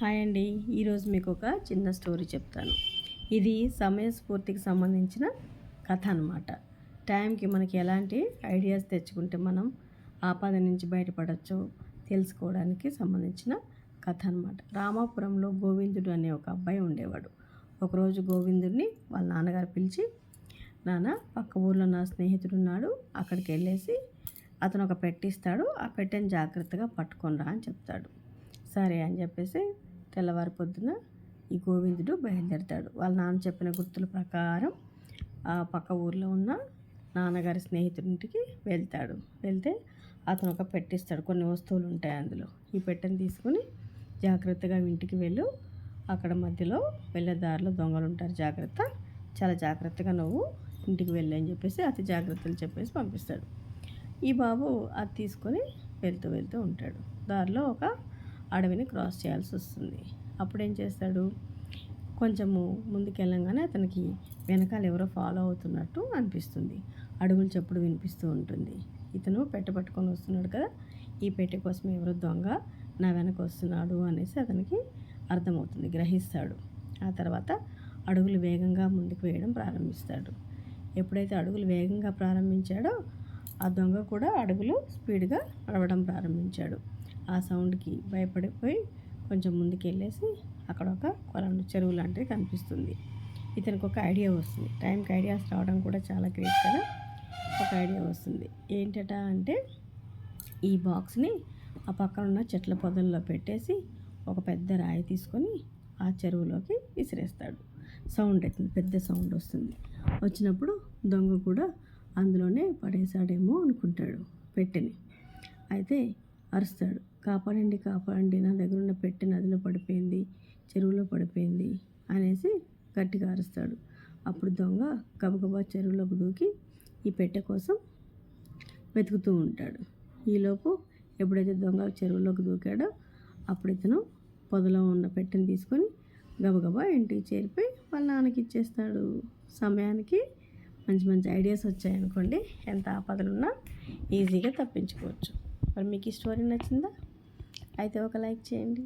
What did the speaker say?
Hi అండి. ఈరోజు మీకు ఒక చిన్న స్టోరీ చెప్తాను. ఇది సమయస్ఫూర్తికి సంబంధించిన కథ అనమాట టైంకి మనకి ఎలాంటి ఐడియాస్ తెచ్చుకుంటే మనం ఆపద నుంచి బయటపడచ్చు తెలుసుకోవడానికి సంబంధించిన కథ అనమాట రామాపురంలో గోవిందుడు అనే ఒక అబ్బాయి ఉండేవాడు. ఒకరోజు గోవిందుడిని వాళ్ళ నాన్నగారు పిలిచి నాన్న పక్క ఊర్లో నా స్నేహితుడు ఉన్నాడు అక్కడికి వెళ్ళేసి అతను ఒక పెట్టిస్తాడు ఆ పెట్టెని జాగ్రత్తగా పట్టుకొని రా అని చెప్తాడు. సరే అని చెప్పేసి తెల్లవారి పొద్దున ఈ గోవిందుడు బయలుదేరుతాడు. వాళ్ళ నాన్న చెప్పిన గుర్తుల ప్రకారం ఆ పక్క ఊర్లో ఉన్న నాన్నగారి స్నేహితుడింటికి వెళ్తాడు. వెళ్తే అతను ఒక పెట్టిస్తాడు కొన్ని వస్తువులు ఉంటాయి అందులో. ఈ పెట్టెని తీసుకుని జాగ్రత్తగా ఇంటికి వెళ్ళు. అక్కడ మధ్యలో వెళ్ళే దారిలో దొంగలు ఉంటారు. జాగ్రత్త. చాలా జాగ్రత్తగా నువ్వు ఇంటికి వెళ్ళి అని చెప్పేసి అతి జాగ్రత్తలు చెప్పేసి పంపిస్తాడు. ఈ బాబు అది తీసుకొని వెళ్తూ వెళ్తూ ఉంటాడు. దారిలో ఒక అడవిని క్రాస్ చేయాల్సి వస్తుంది. అప్పుడు ఏం చేస్తాడు? కొంచెము ముందుకెళ్ళంగానే అతనికి వెనకాల ఎవరో ఫాలో అవుతున్నట్టు అనిపిస్తుంది. అడుగులు చెప్పుడు వినిపిస్తూ ఉంటుంది. ఇతను పెట్టె పట్టుకొని వస్తున్నాడు కదా ఈ పెట్టె కోసం ఎవరో దొంగ నా వెనక వస్తున్నాడు అనేసి అతనికి అర్థమవుతుంది గ్రహిస్తాడు. ఆ తర్వాత అడుగులు వేగంగా ముందుకు వేయడం ప్రారంభిస్తాడు. ఎప్పుడైతే అడుగులు వేగంగా ప్రారంభించాడో ఆ దొంగ కూడా అడుగులు స్పీడ్గా నడవడం ప్రారంభించాడు. ఆ సౌండ్కి భయపడిపోయి కొంచెం ముందుకు వెళ్ళేసి అక్కడ ఒక కొలను చెరువు లాంటిది కనిపిస్తుంది. ఇతనికి ఒక ఐడియా వస్తుంది. టైంకి ఐడియాస్ రావడం కూడా చాలా గ్రేట్ కదా! ఒక ఐడియా వస్తుంది. ఏంటట అంటే ఈ బాక్స్ని ఆ పక్కన ఉన్న చెట్ల పొదల్లో పెట్టేసి ఒక పెద్ద రాయి తీసుకొని ఆ చెరువులోకి విసిరేస్తాడు. సౌండ్ అవుతుంది పెద్ద సౌండ్ వస్తుంది. వచ్చినప్పుడు దొంగ కూడా అందులోనే పడేశాడేమో అనుకుంటాడు పెట్టెని. అయితే అరుస్తాడు కాపాడండి కాపాడండి నా దగ్గర ఉన్న పెట్టె నదిలో పడిపోయింది చెరువులో పడిపోయింది అనేసి గట్టిగా అరుస్తాడు. అప్పుడు దొంగ గబగబా చెరువులోకి దూకి ఈ పెట్టె కోసం వెతుకుతూ ఉంటాడు. ఈలోపు ఎప్పుడైతే దొంగ చెరువులోకి దూకాడో అప్పుడు ఇతను పొదలో ఉన్న పెట్టెని తీసుకొని గబగబా ఇంటికి చేరిపోయి వాళ్ళ నాన్నకి ఇచ్చేస్తాడు. సమయానికి మంచి మంచి ఐడియాస్ వచ్చాయనుకోండి ఎంత ఆపదలున్నా ఈజీగా తప్పించుకోవచ్చు. మరి మీకు ఈ స్టోరీ నచ్చిందా? అయితే ఒక లైక్ చేయండి.